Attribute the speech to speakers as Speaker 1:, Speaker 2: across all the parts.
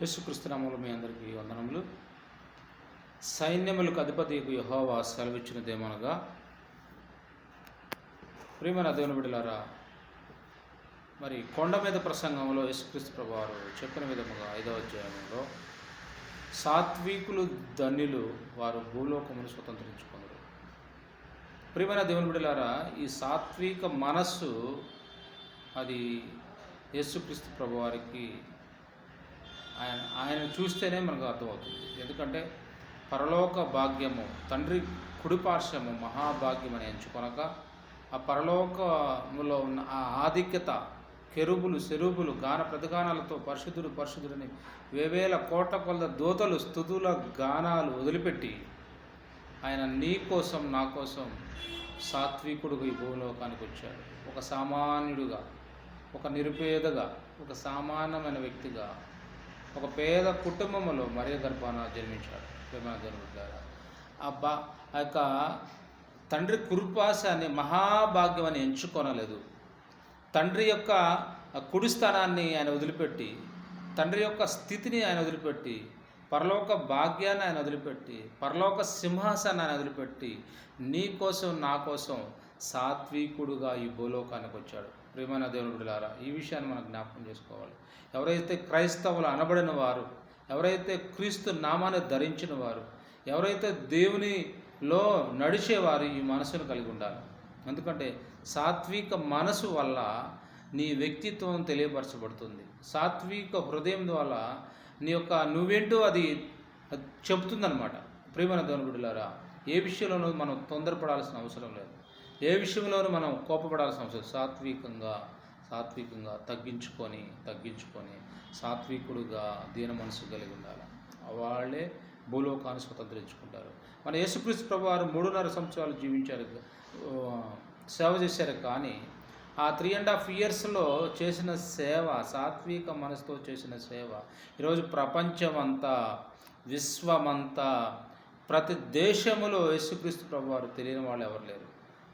Speaker 1: యేసుక్రీస్తునామంలో మీ అందరికీ వందనములు. సైన్యములకు అధిపతి యహోవా సెలవిచ్చినదేమనగా ప్రియమైన దేవుని బిడ్డలారా మరి కొండ మీద ప్రసంగంలో యేసుక్రీస్తు ప్రభువారు చెప్పిన విధముగా ఐదవ అధ్యాయంలో సాత్వికులు ధన్యులు వారు భూలోకమును స్వతంత్రించుకున్నారు ప్రియమైన దేవుని బిడ్డలారా ఈ సాత్విక మనస్సు అది యేసుక్రీస్తు ప్రభువారికి ఆయన చూస్తేనే మనకు అర్థమవుతుంది. ఎందుకంటే పరలోక భాగ్యము తండ్రి కుడిపార్శ్వము మహాభాగ్యం అని ఎంచుకొనక ఆ పరలోకములో ఉన్న ఆ ఆధిక్యత కెరుబులు సెరుబులు గాన ప్రతిగానాలతో పరిశుద్ధుడు పరిశుద్ధుడని వేవేల కోట్ల కొలద దోతలు స్థుతుల గానాలు వదిలిపెట్టి ఆయన నీ కోసం నా కోసం సాత్వికుడుగా ఈ భూలోకానికి వచ్చాడు. ఒక సామాన్యుడుగా ఒక నిరుపేదగా ఒక సామాన్యమైన వ్యక్తిగా ఒక పేద కుటుంబంలో మరియ గర్భాన జన్మించాడు ప్రేమ జన్మించాడు ఆ బా ఆ యొక్క తండ్రి కురుపాసాన్ని మహాభాగ్యం అని ఎంచుకొనలేదు. తండ్రి యొక్క కుడి స్థానాన్ని ఆయన వదిలిపెట్టి తండ్రి యొక్క స్థితిని ఆయన వదిలిపెట్టి పరలోక భాగ్యాన్ని ఆయన వదిలిపెట్టి పరలోక సింహాసాన్ని ఆయన వదిలిపెట్టి నీ కోసం నా కోసం సాత్వికుడుగా ఈ భూలోకానికి వచ్చాడు. ప్రియమైన దేవుని బిడ్డలారా ఈ విషయాన్ని మనం జ్ఞాపకం చేసుకోవాలి. ఎవరైతే క్రైస్తవులు అనబడిన వారు ఎవరైతే క్రీస్తు నామాన్ని ధరించిన వారు ఎవరైతే దేవునిలో నడిచేవారు ఈ మనసును కలిగి ఉండాలి. ఎందుకంటే సాత్విక మనసు వల్ల నీ వ్యక్తిత్వం తెలియపరచబడుతుంది. సాత్విక హృదయం ద్వారా నీ యొక్క నువ్వేంటో అది చెబుతుందనమాట ప్రియమైన దేవుని బిడ్డలారా ఏ విషయంలోనూ మనం తొందరపడాల్సిన అవసరం లేదు. ఏ విషయంలోనూ మనం కోపపడాల్సిన అవసరం సాత్వికంగా సాత్వికంగా తగ్గించుకొని తగ్గించుకొని సాత్వికుడుగా దీన మనసు కలిగి ఉండాలి. వాళ్ళే భూలోకాన్ని స్వతంత్రించుకుంటారు. మన యేసుక్రీస్తు ప్రభు వారు మూడున్నర సంవత్సరాలు జీవించారు. సేవ చేశారు కానీ ఆ త్రీ అండ్ హాఫ్ ఇయర్స్లో చేసిన సేవ సాత్విక మనసుతో చేసిన సేవ ఈరోజు ప్రపంచమంతా విశ్వమంతా ప్రతి దేశములో యేసుక్రీస్తు ప్రభు వారు తెలియని వాళ్ళు ఎవరు లేరు.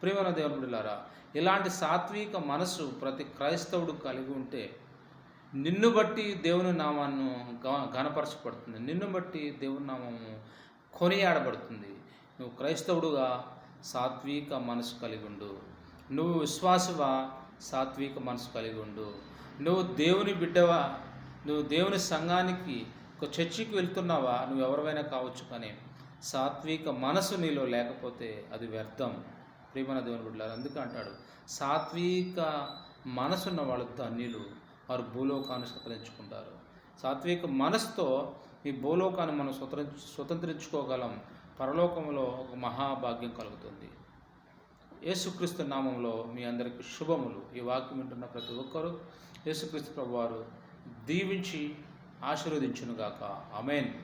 Speaker 1: ప్రియమైన దేవుడులారా ఇలాంటి సాత్విక మనసు ప్రతి క్రైస్తవుడు కలిగి ఉంటే నిన్ను బట్టి దేవుని నామాన్ని ఘనపరచబడుతుంది. నిన్ను బట్టి దేవుని నామము కొనియాడబడుతుంది. నువ్వు క్రైస్తవుడుగా సాత్విక మనసు కలిగి ఉండు. నువ్వు విశ్వాసవా సాత్విక మనసు కలిగి ఉండు. నువ్వు దేవుని బిడ్డవా? నువ్వు దేవుని సంఘానికి ఒక చర్చికి వెళ్తున్నావా? నువ్వు ఎవరివైనా కావచ్చు కానీ సాత్విక మనసు నీలో లేకపోతే అది వ్యర్థం. ప్రేమన దేవుని బిడ్డలారు అందుకే అంటాడు సాత్విక మనసున్న వాళ్ళు ధన్యులు వారు భూలోకాన్ని స్వతంత్రించుకుంటారు. సాత్విక మనసుతో ఈ భూలోకాన్ని మనం స్వతంత్ర స్వతంత్రించుకోగలం. పరలోకంలో ఒక మహాభాగ్యం కలుగుతుంది. యేసుక్రీస్తు నామంలో మీ అందరికీ శుభములు. ఈ వాక్యం వింటున్న ప్రతి ఒక్కరూ యేసుక్రీస్తు ప్రభువారు దీవించి ఆశీర్వదించునుగాక. అమేన్